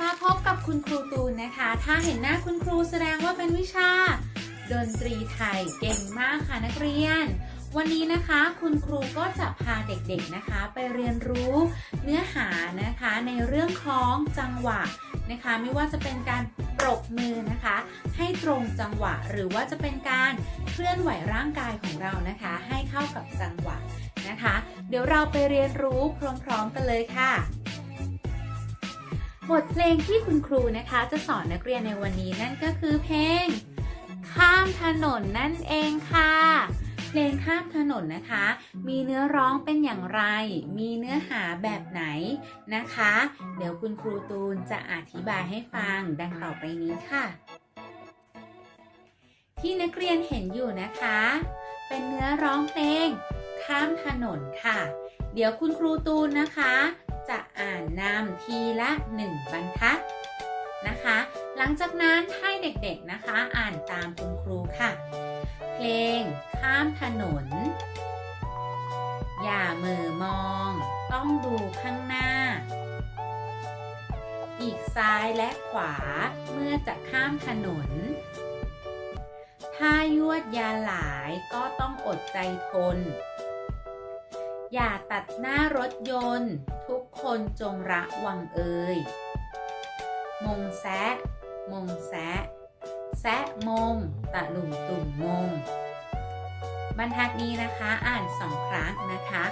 มาพบกับคุณครูตูนนะคะ ถ้าเห็นหน้าคุณครูแสดงว่าเป็นวิชา ดนตรีไทยเก่งมากค่ะนักเรียน วันนี้นะคะคุณครูก็จะพาเด็กๆนะคะ ไปเรียนรู้เนื้อหานะคะในเรื่องของจังหวะนะคะ ไม่ว่าจะเป็นการปรบมือนะคะ ให้ตรงจังหวะหรือว่าจะเป็นการเคลื่อนไหวร่างกายของเรานะคะ ให้เข้ากับจังหวะนะคะ เดี๋ยวเราไปเรียนรู้พร้อม ๆ กันเลยค่ะ บทเพลงที่คุณครูนะคะจะสอนนักเรียนในวันนี้นั่นก็คือเพลง ข้ามถนนนั่นเองค่ะ เพลงข้ามถนนนะคะ มีเนื้อร้องเป็นอย่างไร มีเนื้อหาแบบไหนนะคะ เดี๋ยวคุณครูตูนจะอธิบายให้ฟังดังต่อไปนี้ค่ะ ที่นักเรียนเห็นอยู่นะคะ เป็นเนื้อร้องเพลง ข้ามถนนค่ะ เดี๋ยวคุณครูตูนนะคะ จะอ่านนำทีละหนึ่งบรรทัดนะคะ หลังจากนั้นให้เด็กๆนะคะอ่านตามคุณครูค่ะ เพลงข้ามถนน อย่าเมือมอง ต้องดูข้างหน้า อีกซ้ายและขวาเมื่อจะข้ามถนน ถ้ายวดยาหลายก็ต้องอดใจทน อย่าตัดหน้ารถยนต์ ทุกคนจงระวังเอ่ย มงแซะ มงแซะ แซะมง ตะลุมตุ่มมง บรรทัดนี้นะคะอ่านสองครั้งนะคะ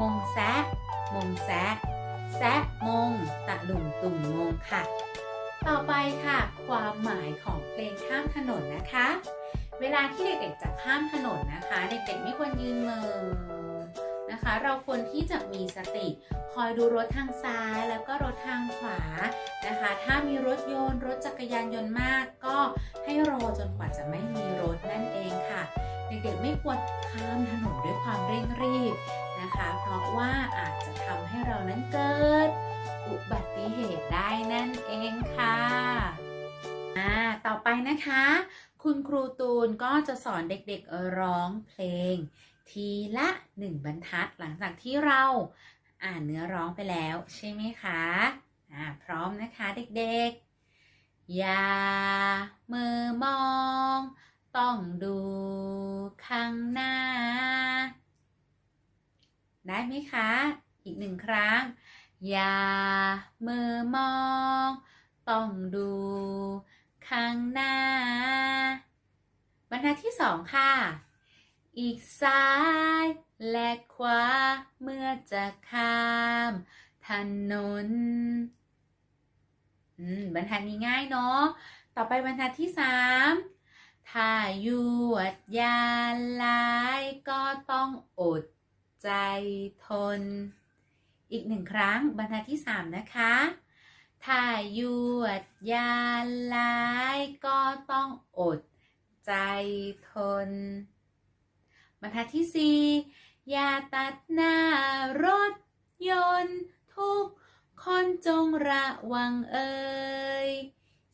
มงแซะ มงแซะ แซะมง ตะลุมตุ่มมงค่ะ ต่อไปค่ะ ความหมายของเพลงข้ามถนนนะคะ เวลาที่เด็กๆจะข้ามถนนนะคะ เด็กๆไม่ควรยืนเมือ นะคะ เราควรที่จะมีสติ คอยดูรถทางซ้ายแล้วก็รถทางขวานะคะ ถ้ามีรถยนต์ รถจักรยานยนต์มาก ก็ให้รอจนกว่าจะไม่มีรถนั่นเองค่ะ เด็กๆไม่ควรข้ามถนนด้วยความเร่งรีบนะคะ เพราะว่าอาจจะทำให้เรานั้นเกิด อุบัติเหตุได้นั่นเองค่ะอ่าต่อไปนะคะ คุณครูตูนก็จะสอนเด็กๆร้องเพลง ทีละหนึ่งบรรทัดหลังจากที่เราอ่านเนื้อร้องไปแล้ว ใช่ไหมคะอ่าพร้อมนะคะเด็กๆ อย่ามือมอง ต้องดูข้างหน้า ได้ไหมคะ อีกหนึ่งครั้ง อย่ามือมอง ต้องดูข้างหน้า บรรทัดที่สองค่ะ อีกซ้ายและขวาเมื่อจะข้ามถนนอืมบรรทัดนี้ง่ายเนาะ ต่อไปบรรทัดที่สามถ้ายวดยาลายก็ต้องอดใจทน อีกหนึ่งครั้งบรรทัดที่สามนะคะถ้ายวดยาลายก็ต้องอดใจทน บรรทัดที่สี่อย่าตัดหน้ารถยนต์ทุกคนจงระวังเอ่ย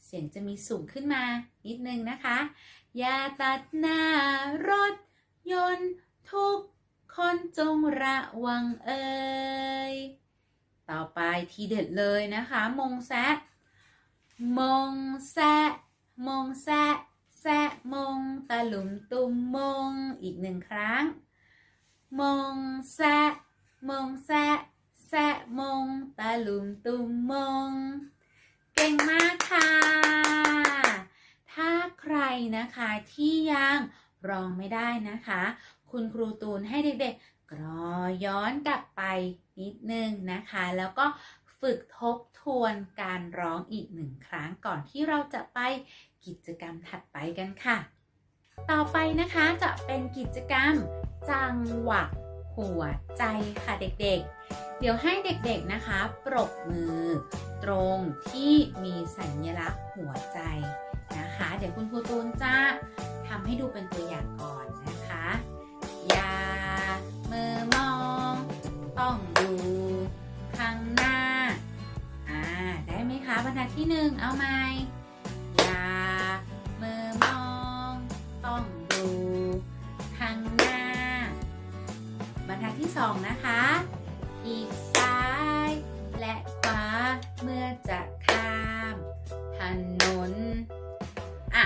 เสียงจะมีสูงขึ้นมานิดนึงนะคะ อย่าตัดหน้ารถยนต์ทุกคนจงระวังเอ่ย ต่อไปทีเด็ดเลยนะคะ มงแซะ มงแซะ มงแซะ แซะมงตะหลุมตุมมง อีกหนึ่งครั้ง มงแซะมงแซะแซะมงตะหลุมตุมมง เก่งมากค่ะ ถ้าใครนะคะที่ยังร้องไม่ได้นะคะ คุณครูตูนให้เด็กๆกรอย้อนกลับไปนิดนึงนะคะ แล้วก็ ฝึกทบทวนการร้องอีกหนึ่งครั้งก่อนที่เราจะไปกิจกรรมถัดไปกันค่ะ ต่อไปนะคะจะเป็นกิจกรรม จังหวะหัวใจค่ะเด็กๆ เดี๋ยวให้เด็กๆนะคะ ปรบมือ ตรงที่มีสัญลักษณ์หัวใจนะคะ เดี๋ยวคุณครูตูนจะทำให้ดูเป็นตัวอย่างก่อน ที่หนึ่งเอาไหมอย่ามือมอง ต้องดูข้างหน้า บรรทัดที่สองนะคะ อีกซ้ายและขวาเมื่อจะข้ามถนนอะ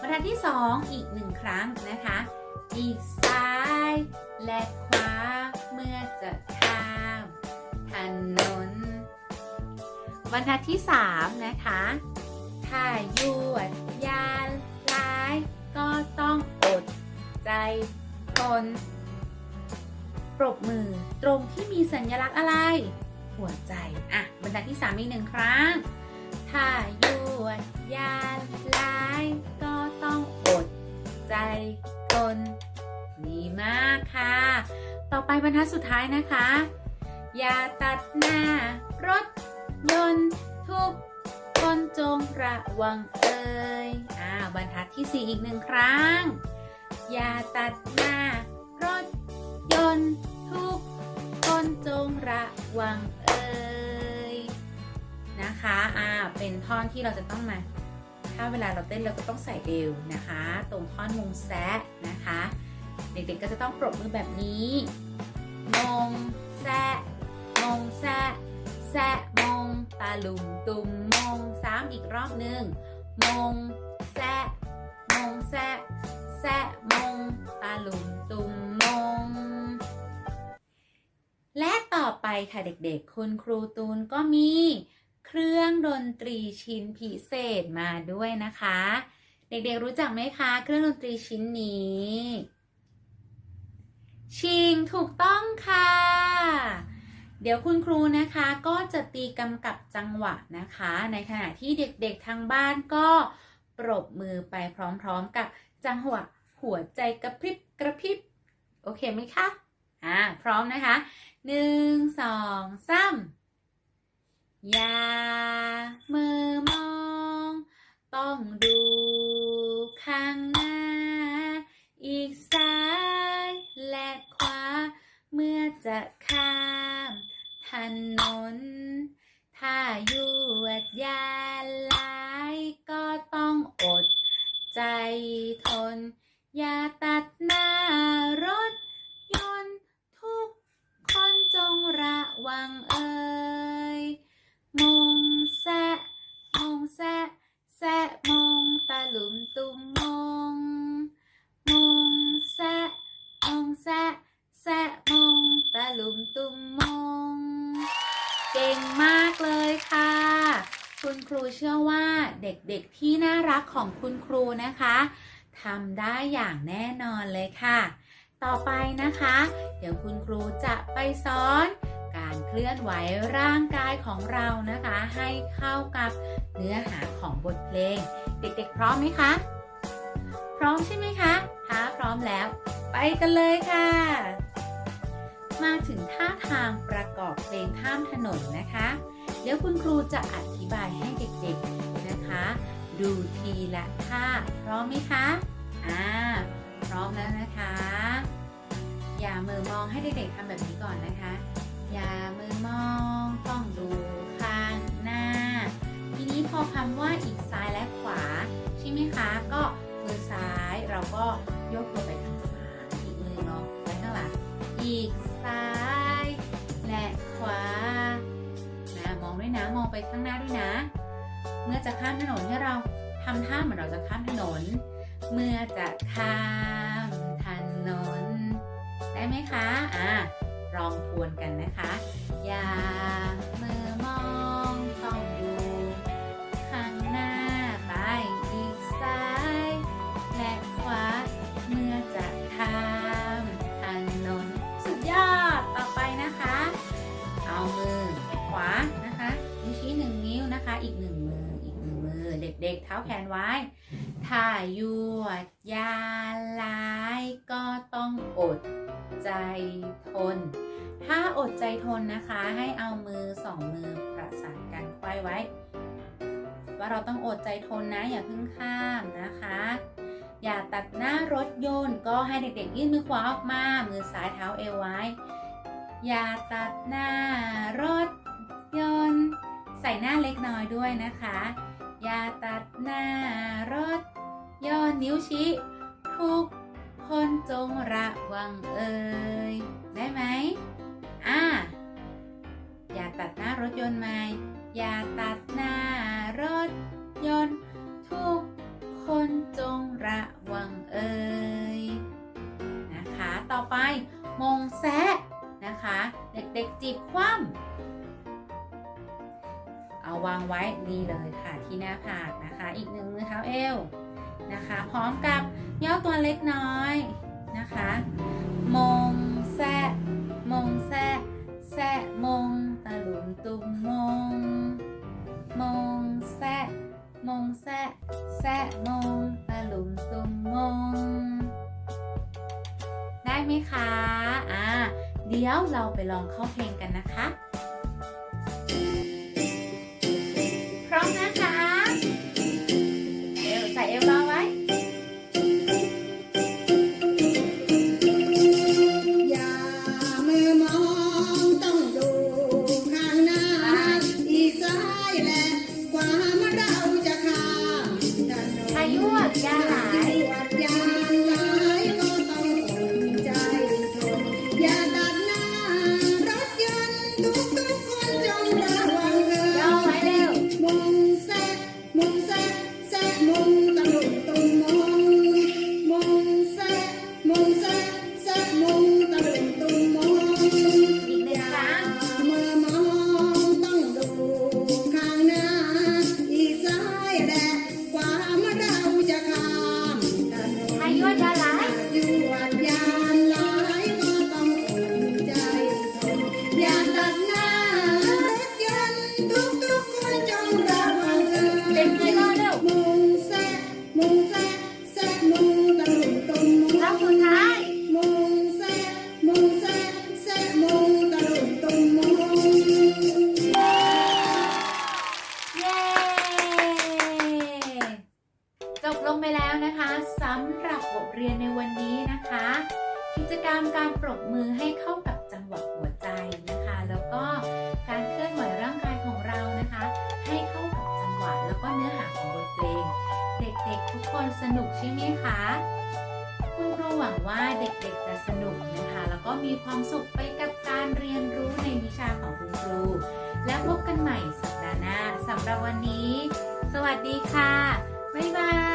บรรทัดที่สองอีกหนึ่งครั้งนะคะ อีกซ้ายและขวาเมื่อจะข้ามถนน บรรทัดที่ 3 นะคะถ้ายวดยานร้าย ก็ต้องอดใจทนปรบมือตรงที่มีสัญลักษณ์อะไร หัวใจ อะ บรรทัดที่ 3 อีกหนึ่งครั้งถ้ายวดยานร้าย ก็ต้องอดใจทนดีมากค่ะ ต่อไปบรรทัดสุดท้ายนะคะ อย่าตัดหน้ารถ ยนทุกคนจงระวังเอ่ยอ่าบรรทัดที่ 4 อีกหนึ่งครั้ง อย่าตัดหน้ารถยนต์ทุกคนจงระวังเอ่ยนะคะอ่าเป็นท่อนที่เราจะต้องมา ถ้าเวลาเราเต้นเราก็ต้องใส่เอวนะคะ ตรงท่อนมงแซะนะคะ เด็กๆก็จะต้องปรบมือแบบนี้มงแซะมงแซะแซะ ตาลุมตุมมงซ้ำอีกรอบหนึ่งมงแซะมงแซะแซะมงตาลุมตุมมง และต่อไปค่ะเด็กๆ คุณครูตูนก็มีเครื่องดนตรีชิ้นพิเศษมาด้วยนะคะ เด็กๆรู้จักไหมคะ เครื่องดนตรีชิ้นนี้ ชิงถูกต้อง เดี๋ยวคุณครูนะคะก็จะตีกำกับจังหวะนะคะ ในขณะที่เด็กๆทางบ้านก็ปรบมือไปพร้อมๆกับจังหวะหัวใจกระพริบกระพริบ โอเคไหมคะ อ่า พร้อมนะคะหนึ่งสองสามอย่ามือมอง ต้องดูข้าง ด็กๆที่น่ารักของคุณครูนะคะทำได้อย่างแน่นอนเลยค่ะ ต่อไปนะคะ เดี๋ยวคุณครูจะไปสอนการเคลื่อนไหวร่างกายของเรานะคะ ให้เข้ากับเนื้อหาของบทเพลง เด็กๆ พร้อมไหมคะ พร้อมใช่ไหมคะถ้าพร้อมแล้ว ไปกันเลยค่ะ มาถึงท่าทางประกอบเพลงข้ามถนนนะคะ เดี๋ยวคุณครูจะอธิบายให้เด็กๆ ดูทีละท่าพร้อมไหมคะ อ่า พร้อมแล้วนะคะ อย่ามือมองให้เด็กๆทำแบบนี้ก่อนนะคะ อย่ามือมองต้องดูข้างหน้า ทีนี้พอคำว่าอีกซ้ายและขวา ใช่ไหมคะ ก็มือซ้ายเราก็ยกตัวไปทางซ้ายอีกมือเนาะไปข้างหลังอีกซ้าย และขวานะมองด้วยนะมองไปข้างหน้าด้วยนะ เมื่อจะข้ามถนนให้เรา ทำท่าเหมือนเราจะข้ามถนน เมื่อจะข้ามถนน ได้ไหมคะ อะลองทวนกันนะคะ อย่ามือมอง แขนไว้ ถ้ายวดยาลายก็ต้องอดใจทน ถ้าอดใจทนนะคะ ให้เอามือสองมือประสานกันไขว้ไว้ ว่าเราต้องอดใจทนนะ อย่าเพิ่งข้ามนะคะ อย่าตัดหน้ารถยนต์ ก็ให้เด็กๆยื่นมือขวาออกมา มือซ้ายเท้าเอวไว้ อย่าตัดหน้ารถยนต์ ใส่หน้าเล็กน้อยด้วยนะคะ อย่าตัดหน้ารถยนต์นิ้วชี้ ทุกคนจงระวังเอ่ยได้ไหมอ่าอย่าตัดหน้ารถยนต์ไหมอย่าตัดหน้ารถยนต์ ทุกคคนจงระวังเอ่ยนะคะ ต่อไปมงแซะนะคะ เด็กๆจีบคว่ำ เอาวางไว้ดีเลยค่ะที่หน้าผากนะคะ อีกหนึ่งมือเท้าเอวนะคะ พร้อมกับย่อตัวเล็กน้อยนะคะ มงแซะมงแซะแซะมงตะลุมตุมมง มงแซะมงแซะแซะมงตะลุมตุมมง ได้ไหมคะ อ่า เดี๋ยวเราไปลองเข้าเพลงกันนะคะายุอ่ ก็เนื้อหาของบทเพลง เด็กๆ ทุกคนสนุกใช่ไหมคะ คุณครูหวังว่าเด็กๆจะสนุกนะคะ แล้วก็มีความสุขไปกับการเรียนรู้ในวิชาของคุณครู และพบกันใหม่สัปดาห์หน้าสำหรับวันนี้ สวัสดีค่ะ บ๊ายบาย